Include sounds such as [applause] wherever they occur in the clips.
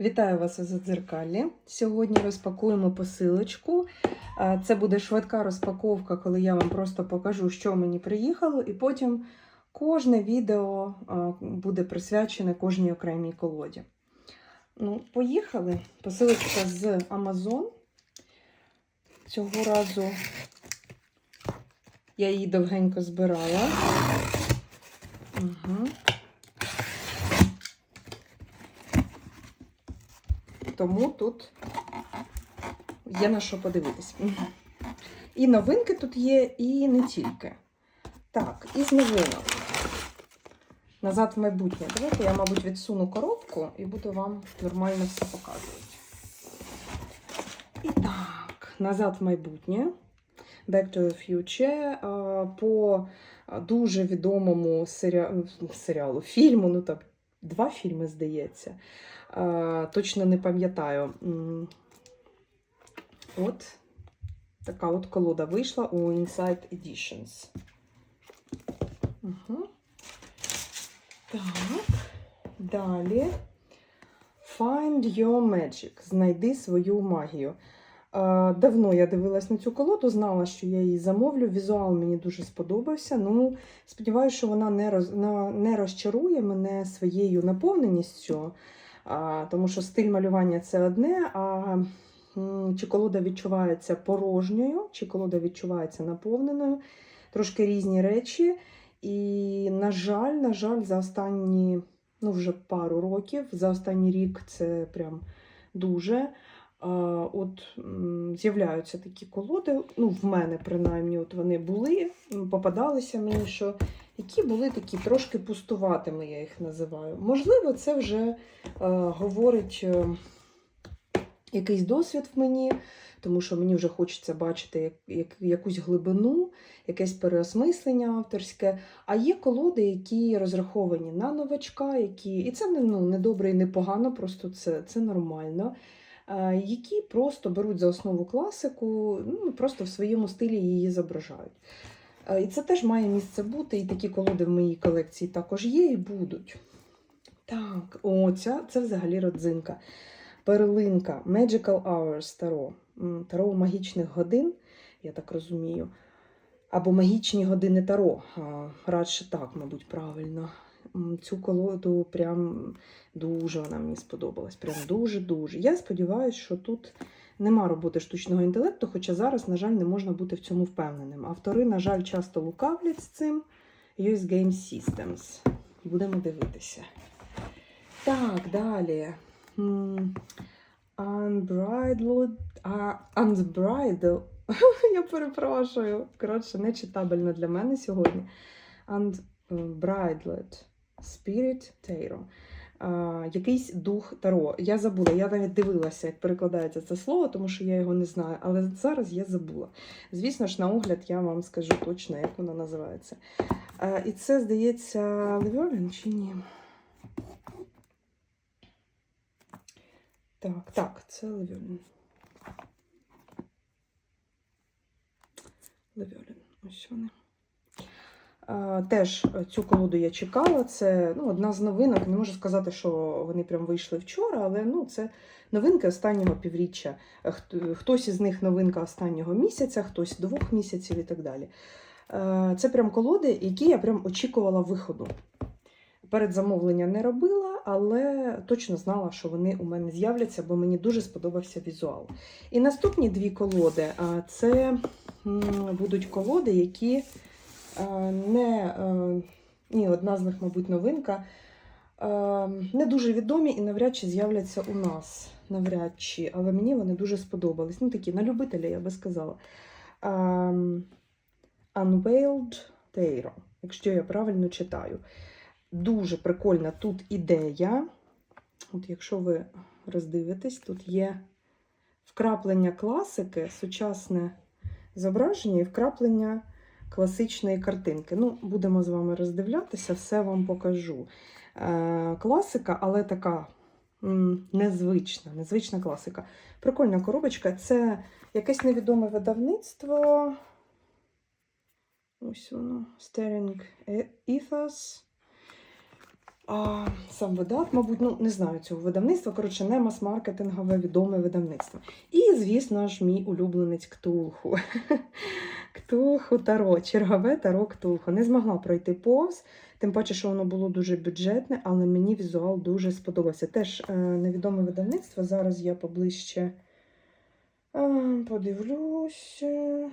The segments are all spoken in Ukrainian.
Вітаю вас у Задзеркалі. Сьогодні розпакуємо посилочку. Це буде швидка розпаковка, коли я вам просто покажу, що мені приїхало, і потім кожне відео буде присвячене кожній окремій колоді. Ну, поїхали. Посилочка з Amazon. Цього разу я її довгенько збирала. Угу. Тому тут є на що подивитись. І новинки тут є, і не тільки. Так, із новинок. Назад в майбутнє. Давайте я, мабуть, відсуну коробку і буду вам нормально все показувати. І так, назад в майбутнє. Back to the Future. По дуже відомому серіалу, серіалу фільму, ну так, два фільми, здається. Точно не пам'ятаю. От така от колода вийшла у Inside Editions. Угу. Так, далі. Find your magic. Знайди свою магію. Давно я дивилась на цю колоду, знала, що я її замовлю. Візуал мені дуже сподобався. Ну, сподіваюся, що вона не, роз, не розчарує мене своєю наповненістю, тому що стиль малювання це одне, а чи колода відчувається порожньою, чи колода відчувається наповненою. Трошки різні речі. І, на жаль, на жаль, за останні ну, вже пару років, за останній рік це прям дуже. От з'являються такі колоди, ну, в мене принаймні, от вони були, попадалися мені, що які були такі трошки пустуватими, я їх називаю. Можливо, це вже е, говорить е, якийсь досвід в мені, тому що мені вже хочеться бачити як, як, якусь глибину, якесь переосмислення авторське. А є колоди, які розраховані на новачка, які... і це не, ну, не добре і не погано, просто це, це нормально. Які просто беруть за основу класику, ну просто в своєму стилі її зображають. І це теж має місце бути, і такі колоди в моїй колекції також є і будуть. Так, о, ця, це взагалі родзинка. Перлинка Magical Hours Таро. Таро магічних годин, я так розумію. Або магічні години Таро. Радше так, мабуть, правильно. Цю колоду прям дуже вона мені сподобалась. Прям дуже-дуже. Я сподіваюся, що тут нема роботи штучного інтелекту, хоча зараз, на жаль, не можна бути в цьому впевненим. Автори, на жаль, часто лукавлять з цим. US Game Systems. Будемо дивитися. Так, далі. Unbridled, а, Unbridled, [laughs] я перепрошую. Коротше, не читабельно для мене сьогодні. Unbridled Spirit Tarot. А, якийсь дух Таро. Я забула, я навіть дивилася, як перекладається це слово, тому що я його не знаю, але зараз я забула. Звісно ж, на огляд я вам скажу точно, як воно називається. А, і це, здається, Левіолін чи ні? Так, так, це Левіолін. Левіолін. Ось вони. Теж цю колоду я чекала. Це ну, одна з новинок. Не можу сказати, що вони прям вийшли вчора, але ну, це новинки останнього півріччя. Хтось із них новинка останнього місяця, хтось двох місяців і так далі. Це прям колоди, які я прям очікувала виходу. Перед замовлення не робила, але точно знала, що вони у мене з'являться, бо мені дуже сподобався візуал. І наступні дві колоди це будуть колоди, які не е, ні, одна з них, мабуть, новинка. е, Не дуже відомі і навряд чи з'являться у нас. Навряд чи, але мені вони дуже сподобались. Ну, такі на любителя, я би сказала. Unveiled Tarot, якщо я правильно читаю. Дуже прикольна тут ідея. От якщо ви роздивитесь, тут є вкраплення класики, сучасне зображення і вкраплення класичної картинки. Ну, будемо з вами роздивлятися, все вам покажу. Е, класика, але така м, незвична, незвична класика. Прикольна коробочка. Це якесь невідоме видавництво. Ось воно. Staring Ethos. А, сам видат, мабуть, ну не знаю цього видавництва. Коротше, не мас-маркетингове відоме видавництво. І, звісно ж, мій улюбленець Ктулху. [laughs] Ктулху Таро, чергове Таро Ктулху. Не змогла пройти повз, тим паче, що воно було дуже бюджетне, але мені візуал дуже сподобався. Теж е, невідоме видавництво. Зараз я поближче е, подивлюся.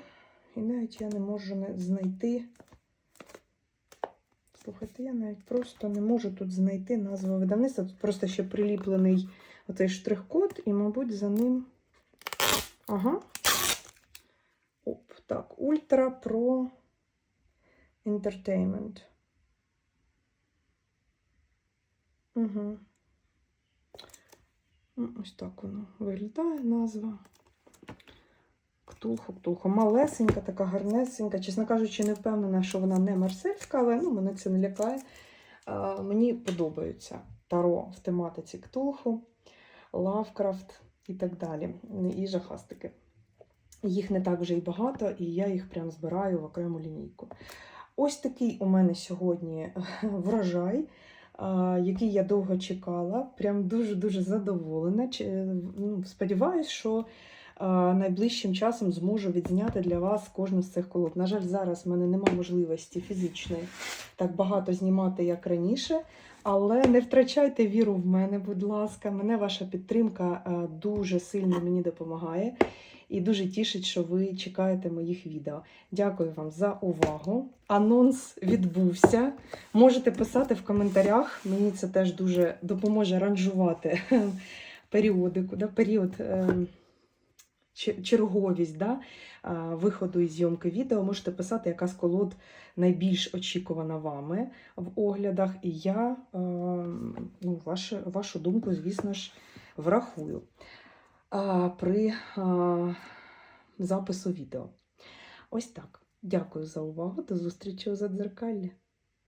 І навіть я не можу знайти. Слухайте, я навіть просто не можу тут знайти назву видавництва. Тут просто ще приліплений оцей штрих-код, і, мабуть, за ним. Ага. Так, Ultra Pro Entertainment. Угу. Ось так воно виглядає назва. Ктулху, ктулху. Малесенька, така гарнесенька. Чесно кажучи, не впевнена, що вона не марсельська, але ну, мене це не лякає. А, мені подобаються таро в тематиці ктулху, Лавкрафт і так далі. І жахастики. Їх не так вже і багато, і я їх прям збираю в окрему лінійку. Ось такий у мене сьогодні врожай, який я довго чекала. Прям дуже-дуже задоволена. Ну, Сподіваюсь, що найближчим часом зможу відзняти для вас кожну з цих колод. На жаль, зараз в мене немає можливості фізичної так багато знімати, як раніше. Але не втрачайте віру в мене, будь ласка. Мене ваша підтримка дуже сильно мені допомагає. І дуже тішить, що ви чекаєте моїх відео. Дякую вам за увагу. Анонс відбувся. Можете писати в коментарях. Мені це теж дуже допоможе ранжувати [laughs] періодику, да, період. Чер- Черговість да, виходу і зйомки відео можете писати, яка з колод найбільш очікувана вами в оглядах, і я е, ну, вашу, вашу думку, звісно ж, врахую при запису відео. Ось так. Дякую за увагу. До зустрічі у задзеркаллі.